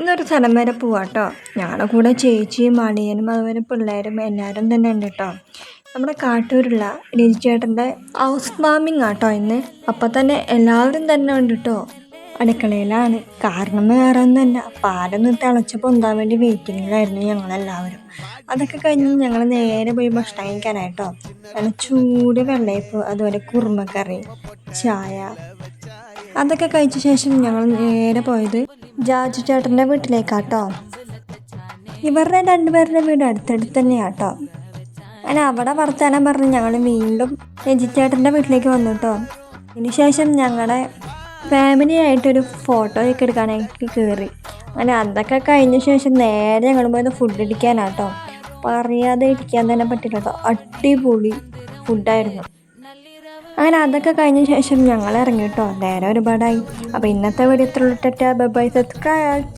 ഇന്നൊരു സ്ഥലം വരെ പോവാട്ടോ ഞങ്ങളുടെ കൂടെ ചേച്ചിയും അണിയനും അതുപോലെ പിള്ളേരും എല്ലാവരും തന്നെ ഉണ്ട് കേട്ടോ നമ്മുടെ കാട്ടൂരുള്ള രജിച്ചേട്ടന്റെ ഹൗസ് വാമിങ് ആട്ടോ ഇന്ന്. അപ്പം തന്നെ എല്ലാവരും തന്നെ ഉണ്ട് കേട്ടോ അടുക്കളയിലാണ്. കാരണം വേറെ ഒന്നുമല്ല പാലൊന്ന് തിളച്ച് പൊന്താൻ വേണ്ടി വെയിറ്റിങ്ങിലായിരുന്നു ഞങ്ങളെല്ലാവരും. അതൊക്കെ കഴിഞ്ഞ് ഞങ്ങൾ നേരെ പോയി ഭക്ഷണം കഴിക്കാനായിട്ടോ നല്ല ചൂട് വെള്ളയപ്പ് അതുപോലെ കുറുമക്കറി ചായ അതൊക്കെ കഴിച്ച ശേഷം ഞങ്ങൾ നേരെ പോയത് ജാജു ചേട്ടന്റെ വീട്ടിലേക്കാട്ടോ. ഇവരുടെ രണ്ടുപേരുടെ വീട് അടുത്തടുത്ത് തന്നെയാട്ടോ. അങ്ങനെ അവിടെ വർത്താനം പറഞ്ഞ് ഞങ്ങൾ വീണ്ടും രജിച്ചേട്ടന്റെ വീട്ടിലേക്ക് വന്നു കേട്ടോ അതിനുശേഷം ഞങ്ങളുടെ ഫാമിലി ആയിട്ടൊരു ഫോട്ടോ ഒക്കെ എടുക്കാനായിട്ട് കയറി അങ്ങനെ അതൊക്കെ കഴിഞ്ഞ ശേഷം നേരെ ഞങ്ങൾ പോയത് ഫുഡ് അടിക്കാനാട്ടോ. പറയാതെ ഇരിക്കാൻ തന്നെ പറ്റില്ല കേട്ടോ അടിപൊളി ഫുഡായിരുന്നു അങ്ങനെ അതൊക്കെ കഴിഞ്ഞ ശേഷം ഞങ്ങൾ ഇറങ്ങി കേട്ടോ നേരെ ഒരുപാടായി. അപ്പോൾ ഇന്നത്തെ വീഡിയോ ഇത്ര ബൈ ബൈ. സബ്സ്ക്രൈബ്